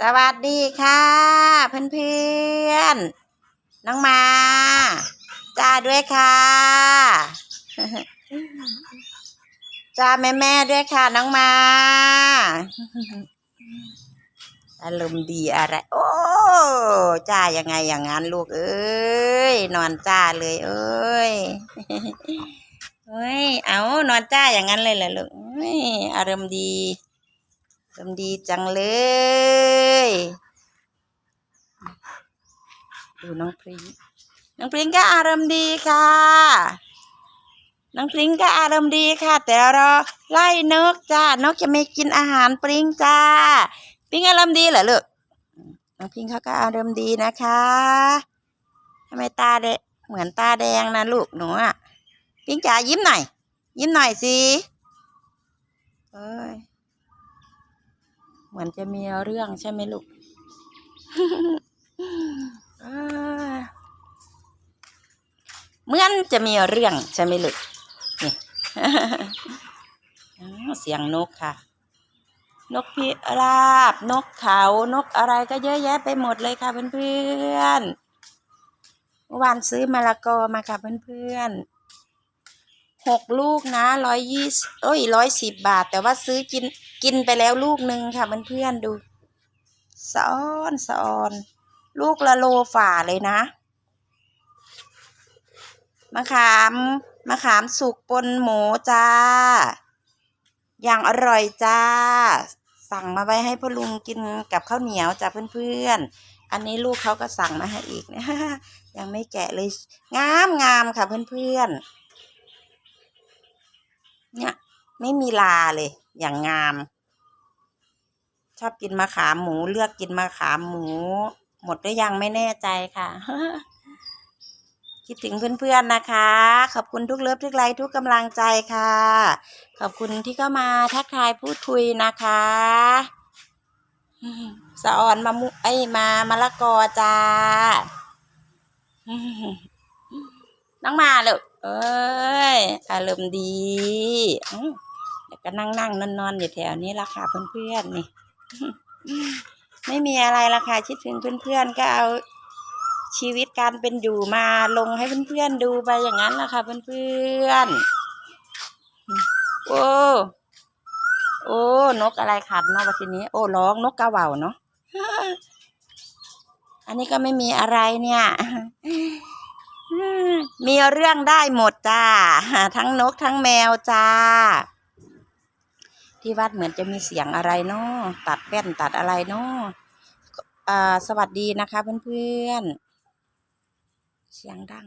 สวัสดีค่ะ เพื่อนๆ น้องมาจ้าด้วยค่ะจ้าแม่แม่ด้วยค่ะ น้องมา อารมณ์ดีอะไร โอ้จ้ายังไงอย่างนั้นลูกเอ้ย นอนจ้าเลยเอ้ยเฮ้ย เอานอนจ้าอย่างนั้นเลยเหรอลูกอารมณ์ดีอารมณ์ดีจังเลย ดูน้องพริงน้องพริงก็อารมณ์ดีค่ะ น้องพริงก็อารมณ์ดีค่ะ แต่เรอไล่นกจ้านกจะไม่กินอาหารปริงจ้าปริงอารมณ์ดีเหรอลูกน้องพริงเขาก็อารมณ์ดีนะคะทำไมตาแดงเหมือนตาแดงนะลูกหนูอะพริงจ๋ายิ้มหน่อยยิ้มหน่อยสิเอ้ย เหมือนจะมีเรื่องใช่ไหมลูกเหมือนจะมีเรื่องใช่ไหมลูกนี่เสียงนกค่ะ นกพิราบ นกเขา นกอะไรก็เยอะแยะไปหมดเลยค่ะเพื่อนๆเมื่อวานซื้อมะละกอมาค่ะเพื่อนๆ หกลูกนะร้อยยี่สิบเอ้ยร้อยสิบบาท แต่ว่าซื้อกินกินไปแล้วลูกหนึ่งค่ะเพื่อนๆดูสะอนสะอน ลูกละโลฝ่าเลยนะ มะขามมะขามสุกปนหมูจ้า อย่างอร่อยจ้า สั่งมาไว้ให้พ่อลุงกินกับข้าวเหนียวจ้าเพื่อนๆ อันนี้ลูกเขาก็สั่งมาให้อีกนี่ยยังไม่แกะเลย งามงามค่ะเพื่อนๆ เนี่ยไม่มีลาเลย อย่างงาม ชอบกินมะขามหมูเลือกกินมะขามหมู หมดหรือยังไม่แน่ใจค่ะ คิดถึงเพื่อนๆนะคะ ขอบคุณทุกเลิฟทุกไลค์ทุกกำลังใจค่ะ ขอบคุณที่เข้ามาทักทายพูดคุยนะคะสะออนมามุไอมามะละกอจ้า น้องมาเลยเอ้ย อารมณ์ดีอื้อเดี๋ยวก็นั่งนั่งนอนนอนๆอยู่แถวนี้ละค่ะเพื่อนๆนี่ ไม่มีอะไรละค่ะคิดถึงเพื่อนๆก็เอาชีวิตการเป็นอยู่มาลงให้เพื่อนๆดูไปอย่างนั้นละค่ะเพื่อนๆ โอ้โอ้ นกอะไรขันเนาะวันทีนี้ โอ้ร้องนกกระเว่าเนาะอันนี้ก็ไม่มีอะไรเนี่ย มีเรื่องได้หมดจ้า ทั้งนกทั้งแมวจ้า ที่วัดเหมือนจะมีเสียงอะไรเนาะตัดแว่นตัดอะไรเนาะอ่าสวัสดีนะคะเพื่อนๆ เสียงดัง